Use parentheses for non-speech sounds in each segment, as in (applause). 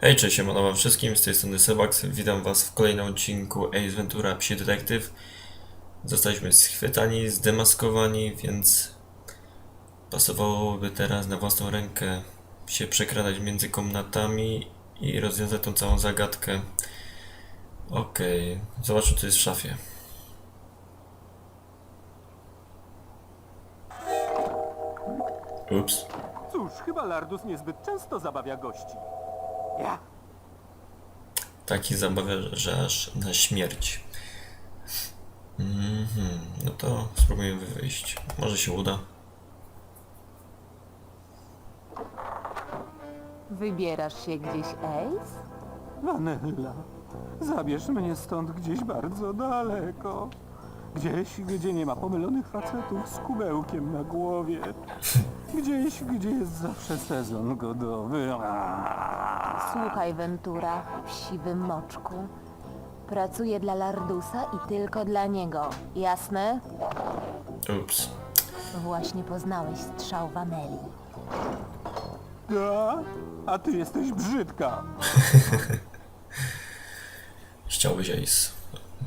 Hej, cześć, siemano wszystkim, z tej strony Sebax, witam was w kolejnym odcinku Ace Ventura Psi Detektyw. Zostaliśmy schwytani, zdemaskowani, więc pasowałoby teraz na własną rękę się przekradać między komnatami i rozwiązać tą całą zagadkę. Okej, zobaczmy co jest w szafie. Ups. Cóż, chyba Lardus niezbyt często zabawia gości. Ja? Taki zabawia, że aż na śmierć. Mhm, no to spróbujemy wyjść. Może się uda. Wybierasz się gdzieś, Ace? Vanella, zabierz mnie stąd gdzieś bardzo daleko. Gdzieś, gdzie nie ma pomylonych facetów z kubełkiem na głowie. Gdzieś, gdzie jest zawsze sezon godowy. Aaaa. Słuchaj, Ventura, psiwy moczku. Pracuję dla Lardusa i tylko dla niego. Jasne? Ups. Właśnie poznałeś strzał Vaneli. Da? A ty jesteś brzydka. (laughs) Chciałbyś Ace.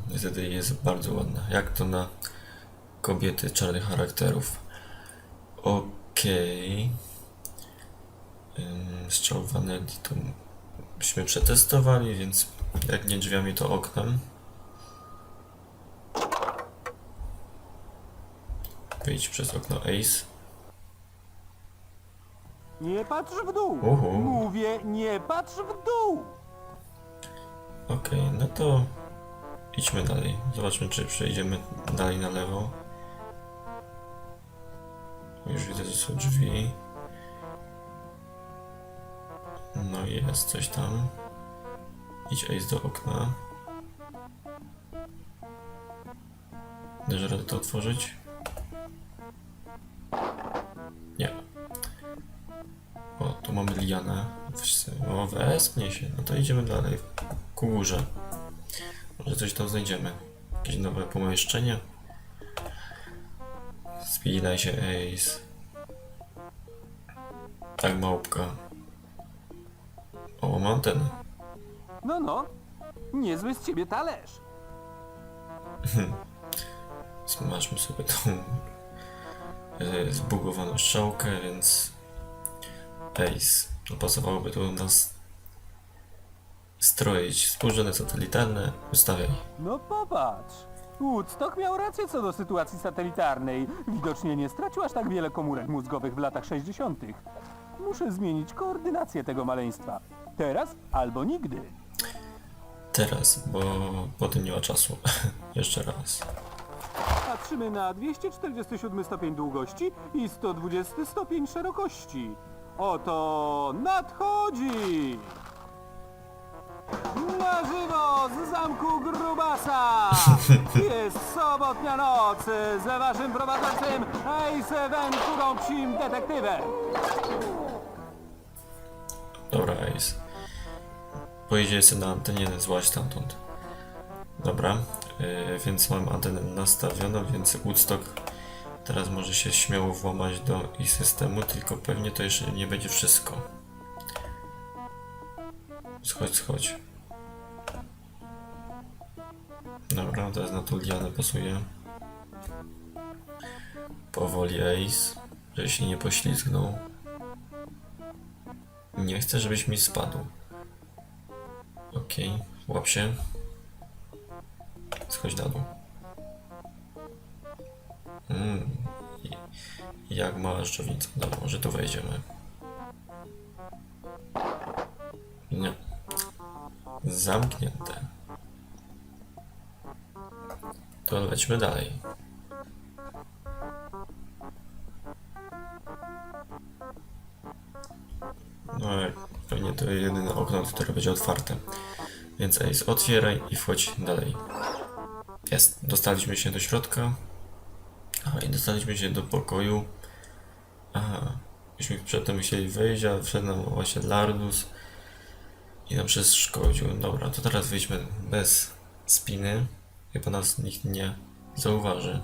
Niestety jest bardzo ładna. Jak to na kobiety czarnych charakterów. Okej. Ym, Strzał Vanelli to byśmy przetestowali, więc jak nie drzwiami to oknem. Wyjdź przez okno Ace. Nie patrz w dół. Uhu. Mówię, nie patrz w dół. Okej, no to idźmy dalej. Zobaczmy, czy przejdziemy dalej na lewo. Już widzę, że są drzwi. No jest coś tam. Idź Ace do okna. Dasz radę to otworzyć? Nie. O, tu mamy lianę. O, wespnie się. No to idziemy dalej. Ku górze. Może coś tam znajdziemy. Jakieś nowe pomieszczenie. Spinaj się, Ace. Tak, małpka. O, mam antenę. No, no. Niezły z ciebie talerz. Smaszmy sobie tą e, zbugowaną strzałkę, więc Ace. No pasowałoby tu nas stroić współrzędne satelitarne. Ustawiaj. No popatrz. Woodstock miał rację co do sytuacji satelitarnej. Widocznie nie stracił aż tak wiele komórek mózgowych w latach 60. Muszę zmienić koordynację tego maleństwa. Teraz albo nigdy. Teraz, bo potem nie ma czasu. (laughs) Jeszcze raz. Patrzymy na 247 stopień długości i 120 stopień szerokości. Oto nadchodzi! Na żywo z zamku Grubasa! (laughs) Jest sobotnia noc z waszym prowadzącym Ace Venturą Psim Detektywem. Pojedzie sobie na antenie, złaź stamtąd. Dobra, yy, więc mam antenę nastawioną, więc Woodstock teraz może się śmiało włamać do ich systemu, tylko pewnie to jeszcze nie będzie wszystko. Schodź, schodź. Dobra, teraz na tą pasuje. Powoli Ace, żeby się nie poślizgnął. Nie chcę, żebyś mi spadł. Okej, łap się. Schodź na dół. Mm. Jak mała szczownica. Dobra, może tu wejdziemy. Nie. Zamknięte. To lećmy dalej. No, pewnie to jedyne okno, które będzie otwarte. Więc Ace, otwieraj i wchodź dalej. Jest, dostaliśmy się do środka. Aha, i dostaliśmy się do pokoju. Aha, myśmy przedtem chcieli wyjść, a wszedł nam właśnie Lardus i nam przeszkodził. Dobra, to teraz wyjdźmy bez spiny. Chyba nas nikt nie zauważy.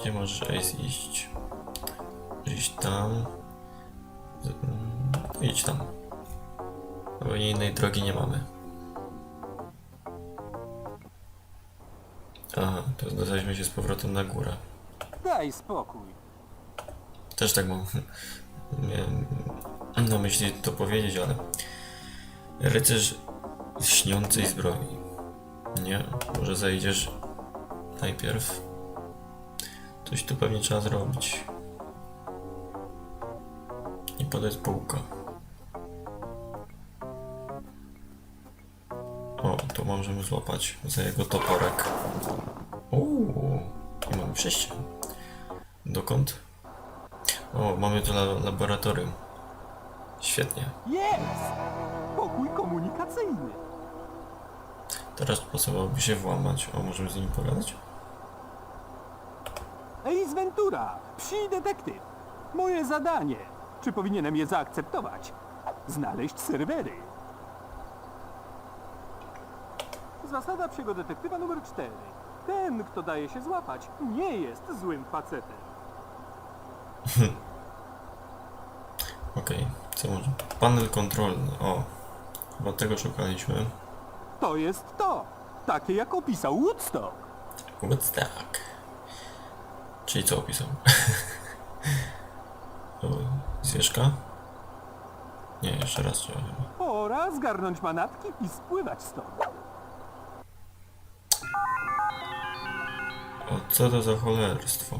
Gdzie możesz Ace iść? Iść tam. Mm, Idź tam. Bo innej drogi nie mamy. Aha, to dostaliśmy się z powrotem na górę. Daj spokój. Też tak mam. Miałem na myśli to powiedzieć, ale. Rycerz śniącej zbroi. Nie, może zejdziesz najpierw. Coś tu pewnie trzeba zrobić. I podać półka. O, to możemy złapać za jego toporek. Uuu, i mamy przejście. Dokąd? O, mamy tu la laboratorium. Świetnie. Jest! Pokój komunikacyjny. Teraz potrzebowałoby się włamać. O, możemy z nimi pogadać? Ace Ventura, psi detektyw. Moje zadanie. Czy powinienem je zaakceptować? Znaleźć serwery. Zasada psiego detektywa numer 4. Ten, kto daje się złapać, nie jest złym facetem. Okej, co może? Panel kontrolny. O, chyba tego szukaliśmy. To jest to. Takie jak opisał Woodstock. That? Czyli co opisał? (laughs) zwierzka? Nie, jeszcze raz trzeba chyba. Pora zgarnąć manatki i spływać stąd. O, co to za cholerstwo?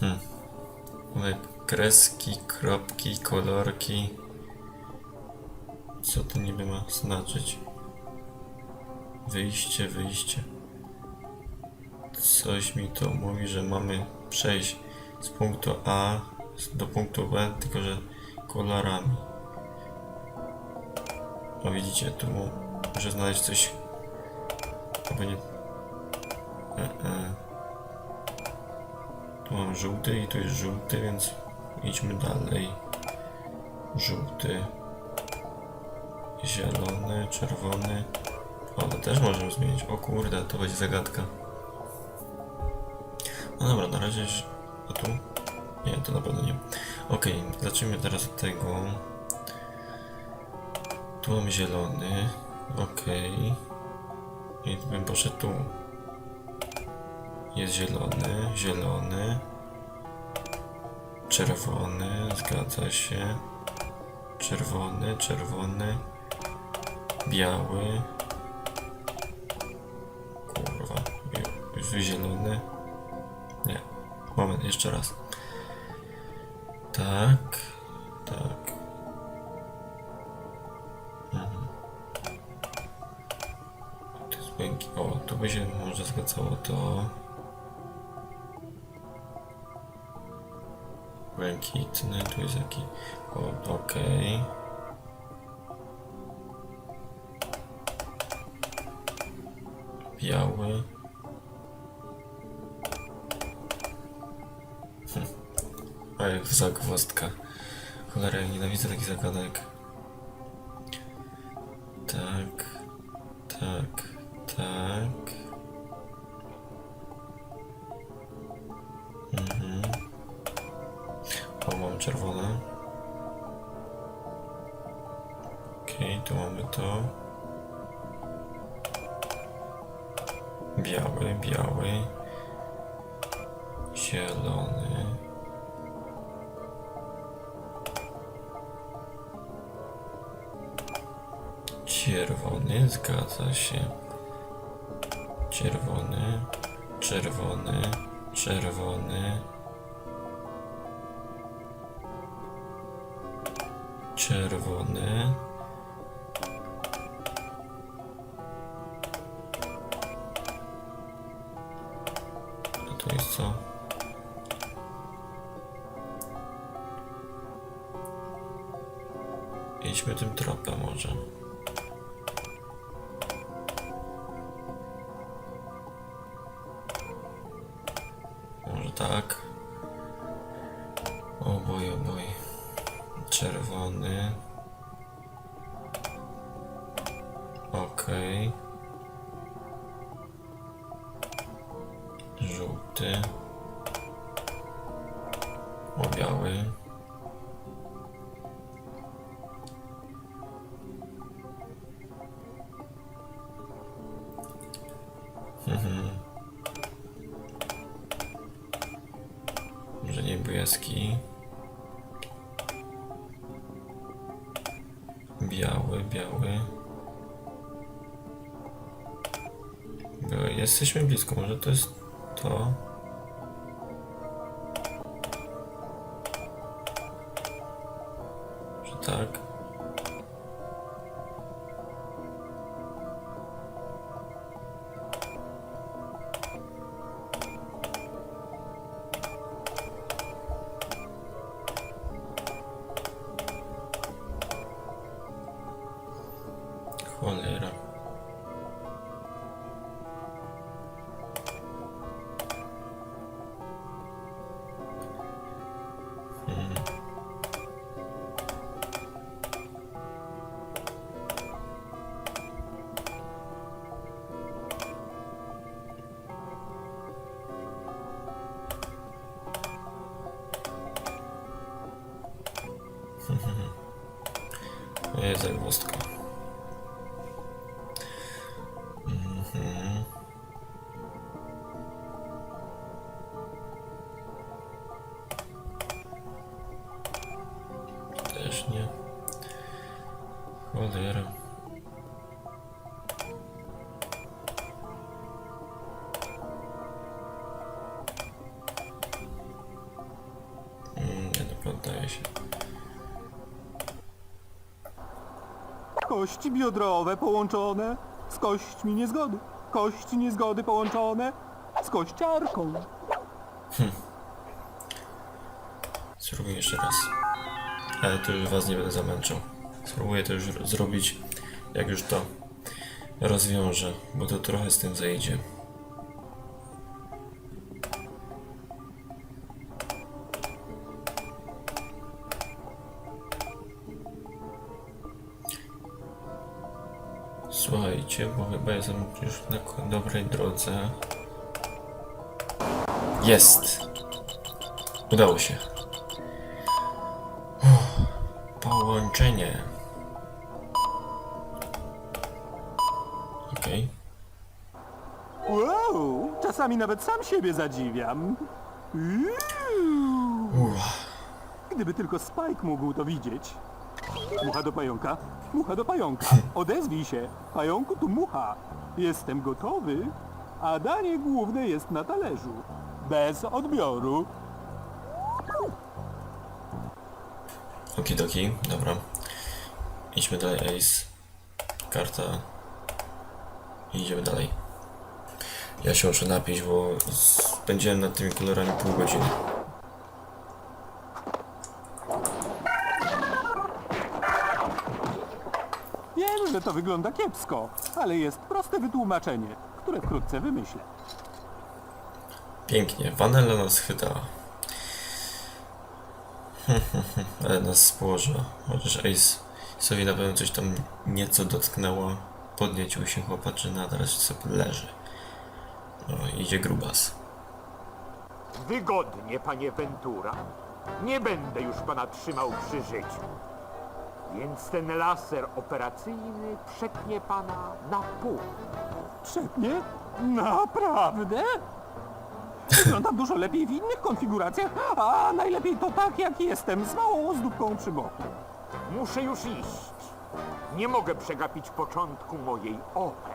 Hmm. Mamy kreski, kropki, kolorki. Co to niby ma znaczyć? Wyjście, wyjście. Coś mi to mówi, że mamy przejść z punktu A do punktu B, tylko że kolorami. O widzicie, tu muszę znaleźć coś Albo nie. E, e. Tu mam żółty i tu jest żółty, więc idźmy dalej. Żółty. Zielony, czerwony. O, też możemy zmienić. O kurde, to będzie zagadka. No dobra, na razie. A tu? Nie, to na pewno nie. Okej, zacznijmy teraz od tego. Tu mam zielony. Okej. I bym poszedł tu. Jest zielony, zielony. Czerwony, zgadza się. Czerwony, czerwony. Biały. Kurwa. Zielony. Moment, jeszcze raz. Tak. Tak. To jest błękit. O, tu by się może zgadzało to. Błękitny, tu jest jaki. O, okej. Biały. A jak zagwozdka. Cholera, ja nienawidzę takich zagadek. Tak. Tak, tak. Mhm. O, mam czerwone. Okej, tu mamy to. Biały, biały. Zielony. Czerwony, zgadza się. Czerwony, czerwony, czerwony. Czerwony. A to jest co? Idźmy tym tropem może. Tak. Oboj, oboj. Czerwony. Okej. Żółty. O, biały. Blisko, może to jest to. Że tak. Cholera. Mm, nie no, poddaję się. Kości biodrowe połączone z kośćmi niezgody. Kości niezgody połączone z kościarką. Spróbuję jeszcze raz. Ale to już was nie będę zamęczał. Spróbuję to już zrobić, jak już to rozwiążę, bo to trochę z tym zajdzie. Słuchajcie, bo chyba jestem już na dobrej drodze. Jest! Udało się. Połączenie. Okej. Wow, czasami nawet sam siebie zadziwiam. Uuu. Gdyby tylko Spike mógł to widzieć. Mucha do pająka, mucha do pająka. (laughs) Odezwij się, pająku tu mucha. Jestem gotowy, a danie główne jest na talerzu. Bez odbioru. Okidoki, dobra. Idźmy dalej, Ace. Karta. I idziemy dalej. Ja się muszę napić, bo spędziłem nad tymi kolorami pół godziny. Wiem, że to wygląda kiepsko, ale jest proste wytłumaczenie, które wkrótce wymyślę. Pięknie, Vanella nas chwytała. (laughs) Ale nas społożyła. Chociaż Ace sobie na pewno coś tam nieco dotknęło. Podniecił się chłopaczyna, teraz leży. No, idzie grubas. Wygodnie, panie Ventura. Nie będę już pana trzymał przy życiu. Więc ten laser operacyjny przetnie pana na pół. Przetnie? Naprawdę? Wyglądam dużo lepiej w innych konfiguracjach, a najlepiej to tak, jak jestem, z małą ozdóbką przy boku. Muszę już iść. Nie mogę przegapić początku mojej opery.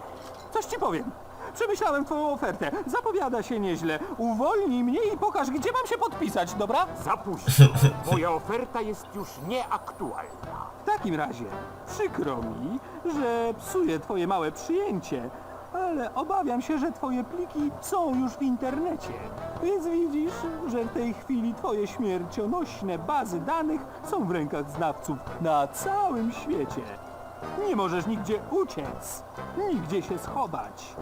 Coś ci powiem. Przemyślałem twoją ofertę. Zapowiada się nieźle. Uwolnij mnie i pokaż, gdzie mam się podpisać, dobra? Za późno. (laughs) Moja oferta jest już nieaktualna. W takim razie, przykro mi, że psuję twoje małe przyjęcie, ale obawiam się, że twoje pliki są już w internecie. Więc widzisz, że w tej chwili twoje śmiercionośne bazy danych są w rękach znawców na całym świecie. Nie możesz nigdzie uciec, nigdzie się schować.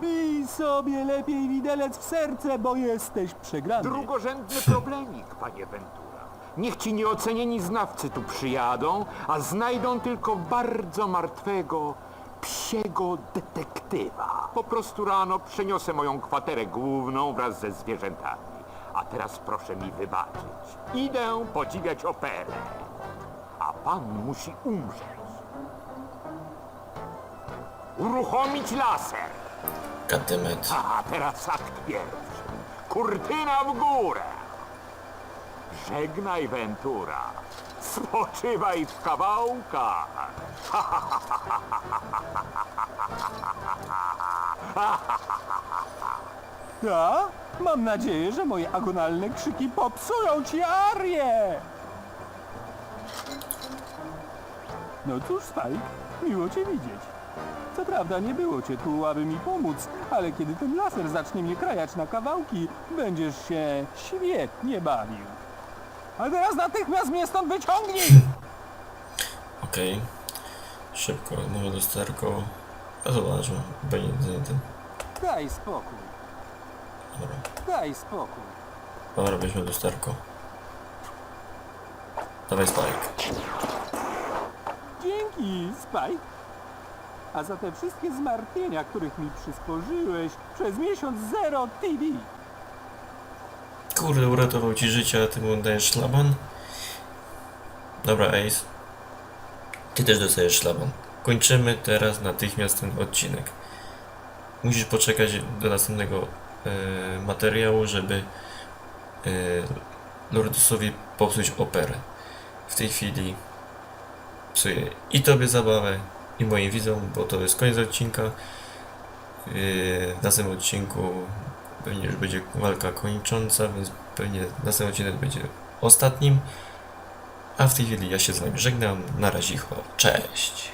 Bij sobie lepiej widelec w serce, bo jesteś przegrany. Drugorzędny problemik, panie Ventura. Niech ci nieocenieni znawcy tu przyjadą, a znajdą tylko bardzo martwego, psiego detektywa. Po prostu rano przeniosę moją kwaterę główną wraz ze zwierzętami. A teraz proszę mi wybaczyć. Idę podziwiać operę. A pan musi umrzeć. Uruchomić laser. Gadymet. A teraz akt pierwszy. Kurtyna w górę. Żegnaj, Ventura. Spoczywaj w kawałkach. (laughs) Ja? Mam nadzieję, że moje agonalne krzyki popsują ci arię! No cóż, Spike, miło cię widzieć. Co prawda nie było cię tu, aby mi pomóc, ale kiedy ten laser zacznie mnie krajać na kawałki, będziesz się świetnie bawił. A teraz natychmiast mnie stąd wyciągnij! Okej. Szybko, nowe lusterko. A zobaczmy. Będzie ten. Daj spokój, Dobra. daj spokój. Dobra, weźmy lusterko. Dawaj Spike. Dzięki, Spike. A za te wszystkie zmartwienia, których mi przysporzyłeś przez miesiąc Zero TV. Kurde, uratował ci życie, a ty mu dajesz szlaban? Dobra, Ace. Ty też dostajesz szlaban. Kończymy teraz natychmiast ten odcinek. Musisz poczekać do następnego e, materiału, żeby e, Lordusowi popsuć operę. W tej chwili psuję i tobie zabawę, i moim widzom, bo to jest koniec odcinka. Yy, w następnym odcinku pewnie już będzie walka kończąca, więc pewnie następny odcinek będzie ostatnim. A w tej chwili ja się z wami żegnam. Na razie, cześć.